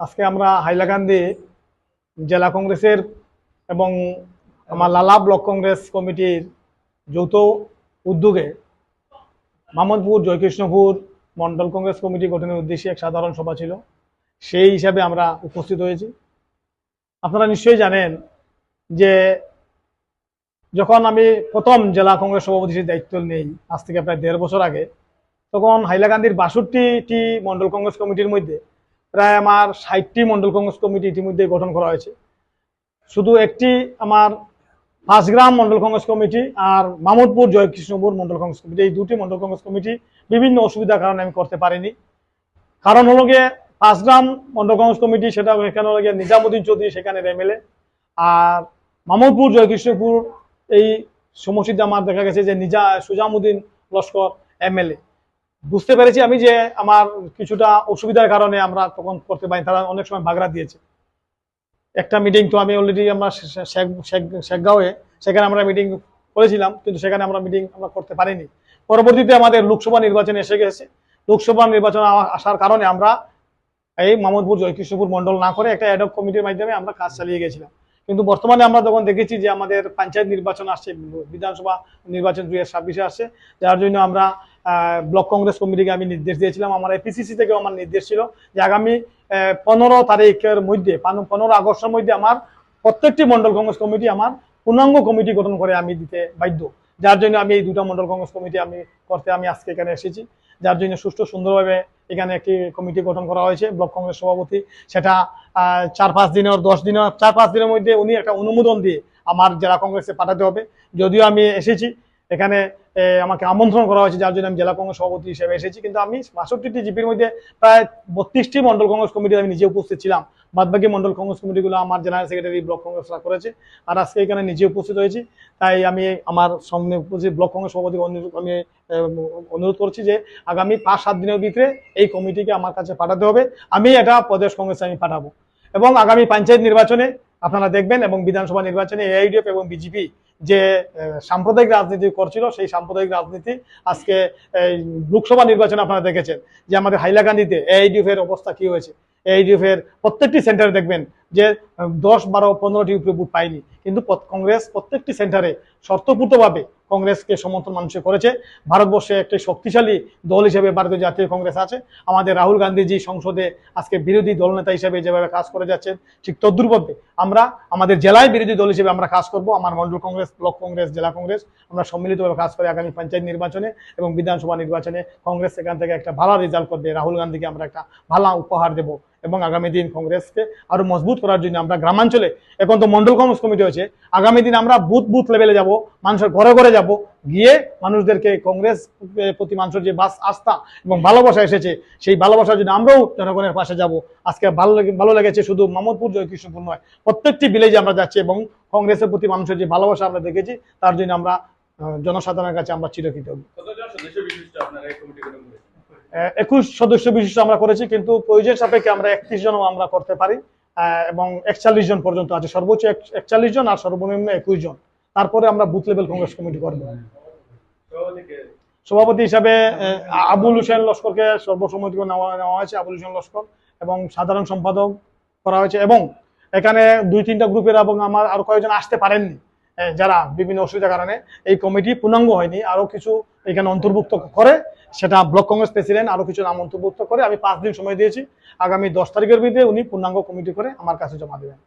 আজকে আমরা হাইলাকান্দি জেলা কংগ্রেসের এবং আমার লালা ব্লক কংগ্রেস কমিটির যৌথ উদ্যোগে মামদপুর, জয়কৃষ্ণপুর মন্ডল কংগ্রেস কমিটি গঠনের উদ্দেশ্যে এক সাধারণ সভা ছিল। সেই হিসাবে আমরা উপস্থিত হয়েছি। আপনারা নিশ্চয়ই জানেন যে যখন আমি প্রথম জেলা কংগ্রেস সভাপতির দায়িত্ব নেই, আজ থেকে প্রায় দেড় বছর আগে, তখন হাইলাকান্দির বাষট্টিটি মন্ডল কংগ্রেস কমিটির মধ্যে প্রায় আমার ষাটটি মন্ডল কংগ্রেস কমিটি ইতিমধ্যে গঠন করা হয়েছে। শুধু একটি আমার পাঁচগ্রাম মন্ডল কংগ্রেস কমিটি আর মামুদপুর জয়কৃষ্ণপুর মন্ডল কংগ্রেস কমিটি। এই দুটি মন্ডল কংগ্রেস কমিটি বিভিন্ন অসুবিধার কারণে আমি করতে পারিনি। কারণ হলো গিয়ে পাঁচগ্রাম মন্ডল কংগ্রেস কমিটি, সেটা এখানে হলো গিয়ে নিজামুদ্দিন চৌধুরী সেখানে এমএলএ। আর মামুদপুর জয়কৃষ্ণপুর, এই সমষ্টিতে আমার দেখা গেছে যে নিজা সুজামুদ্দিন লস্কর এমএলএ। বুঝতে পেরেছি আমি যে আমার কিছুটা অসুবিধার কারণে আমরা তখন করতে পারি তারা অনেক সময় বাগড়া দিয়েছে। একটা মিটিং তো আমি অলরেডি আমরা শেখ- শেখ- শেখগাঁওয়ে সেখানে আমরা মিটিং করেছিলাম, কিন্তু সেখানে আমরা মিটিং আমরা করতে পারিনি। পরবর্তীতে আমাদের লোকসভা নির্বাচন এসে গেছে। লোকসভা নির্বাচন আসার কারণে আমরা এই মামুদপুর, জয়কৃষ্ণপুর মন্ডল না করে একটা অ্যাডক কমিটির মাধ্যমে আমরা কাজ চালিয়ে গেছিলাম। কিন্তু বর্তমানে আমরা যখন দেখেছি যে আমাদের পঞ্চায়েত নির্বাচন আসছে, বিধানসভা নির্বাচন দুই হাজার আসছে, যার জন্য আমরা ব্লক কংগ্রেস কমিটিকে আমি নির্দেশ দিয়েছিলাম। আমার এপিসিসি থেকে আমার নির্দেশ ছিল যে আগামী পনেরো তারিখের মধ্যে পনেরো আগস্টের মধ্যে আমার প্রত্যেকটি মন্ডল কংগ্রেস কমিটি আমার পূর্ণাঙ্গ কমিটি গঠন করে আমি দিতে বাধ্য। যার জন্য আমি এই দুটো মন্ডল কংগ্রেস কমিটি আমি করতে আমি আজকে এখানে এসেছি। যার জন্য সুষ্ঠু সুন্দরভাবে এখানে একটি কমিটি গঠন করা হয়েছে, ব্লক কংগ্রেস সভাপতি। সেটা চার পাঁচ দিনের দশ দিনের চার পাঁচ দিনের মধ্যে উনি একটা অনুমোদন দিয়ে আমার জেলা কংগ্রেসে পাঠাতে হবে। যদিও আমি এসেছি, এখানে আমাকে আমন্ত্রণ করা হয়েছে, যার জন্য আমি জেলা কংগ্রেস সভাপতি হিসেবে এসেছি। কিন্তু আমি বাষট্টিটি জিপির মধ্যে প্রায় বত্রিশটি মন্ডল কংগ্রেস কমিটি আমি নিজে উপস্থিত ছিলাম। বাদবাকি মন্ডল কংগ্রেস কমিটিগুলো আমার জেনারেল সেক্রেটারি ব্লক কংগ্রেসরা করেছে। আর আজকে এখানে নিজে উপস্থিত হয়েছি। তাই আমি আমার উপস্থিত ব্লক কংগ্রেস সভাপতি আমি অনুরোধ করছি যে আগামী পাঁচ, সাত দিনের ভিতরে এই কমিটিকে আমার কাছে পাঠাতে হবে। আমি এটা প্রদেশ কংগ্রেসে আমি পাঠাবো। এবং আগামী পঞ্চায়েত নির্বাচনে আপনারা দেখবেন এবং বিধানসভা নির্বাচনে এআইডিএফ এবং বিজেপি যে সাম্প্রদায়িক রাজনীতি করছিল, সেই সাম্প্রদায়িক রাজনীতি আজকে লোকসভা নির্বাচনে আপনারা দেখেছেন যে আমাদের হাইলাকান্দিতে এআইডিএফ এর অবস্থা কি হয়েছে। এআইডিএফ এর প্রত্যেকটি সেন্টারে দেখবেন যে দশ, বারো, পনেরোটি উপরে বুথ পায়নি। কিন্তু কংগ্রেস প্রত্যেকটি সেন্টারে শর্তপূর্তভাবে কংগ্রেসকে সমর্থন মানুষে করেছে। ভারতবর্ষে একটি শক্তিশালী দল হিসেবে ভারতীয় জাতীয় কংগ্রেস আছে। আমাদের রাহুল গান্ধীজি সংসদে আজকে বিরোধী দলনেতা হিসেবে যেভাবে কাজ করে যাচ্ছেন, ঠিক তদ্রুপভাবে আমরা, আমাদের জেলায় বিরোধী দল হিসেবে আমরা কাজ করব। আমার মন্ডল কংগ্রেস, ব্লক কংগ্রেস, জেলা কংগ্রেস, আমরা সম্মিলিতভাবে কাজ করে আগামী পঞ্চায়েত নির্বাচনে এবং বিধানসভা নির্বাচনে কংগ্রেস সেখান থেকে একটা ভালো রেজাল্ট করবে। রাহুল গান্ধীকে আমরা একটা ভালো উপহার দেব। এবং আগামী দিন কংগ্রেসকে আরও মজবুত করার জন্য আমরা গ্রামাঞ্চলে এখন তো মন্ডল কংগ্রেস কমিটি হয়েছে। আগামী দিন আমরা বুথ বুথ লেভেলে যাব, মানুষের ঘরে ঘরে যাব। গিয়ে মানুষদেরকে কংগ্রেস প্রতি মানুষের যে বাস, আস্থা এবং ভালোবাসা এসেছে, সেই ভালোবাসার জন্য আমরাও জনগণের পাশে যাব। আজকে ভালো ভালো লেগেছে শুধু মামদপুর জয়কৃষ্ণপুর নয়, প্রত্যেকটি ভিলেজে আমরা যাচ্ছি এবং কংগ্রেসের প্রতি মানুষের যে ভালোবাসা আমরা দেখেছি, তার জন্য আমরা জনসাধারণের কাছে আমরা চিরকৃতজ্ঞ। একুশ সদস্য বিশিষ্ট আমরা করেছি, কিন্তু প্রয়োজন সাপেক্ষে আমরা একত্রিশ জনও আমরা করতে পারি এবং একচল্লিশ জন পর্যন্ত আছে। সর্বোচ্চ এক- একচল্লিশ জন আর সর্বনিম্ন একুশ জন। তারপরে আমরা বুথ লেভেল কংগ্রেস কমিটি করব। সভাপতি হিসাবে আবুল হোসেন লস্করকে সর্বসম্মতি নেওয়া নেওয়া হয়েছে, আবুল হোসেন লস্কর, এবং সাধারণ সম্পাদক করা হয়েছে, এবং এখানে দুই তিনটা গ্রুপের এবং আমার আরও কয়েকজন আসতে পারেননি যারা বিভিন্ন অসুবিধার কারণে এই কমিটি পূর্ণাঙ্গ হয়নি। আরও কিছু এখানে অন্তর্ভুক্ত করে সেটা ব্লক কংগ্রেস প্রেসিডেন্ট আরও কিছু নাম অন্তর্ভুক্ত করে আমি পাঁচ দিন সময় দিয়েছি। আগামী দশ তারিখের মধ্যে উনি পূর্ণাঙ্গ কমিটি করে আমার কাছে জমা দেবেন।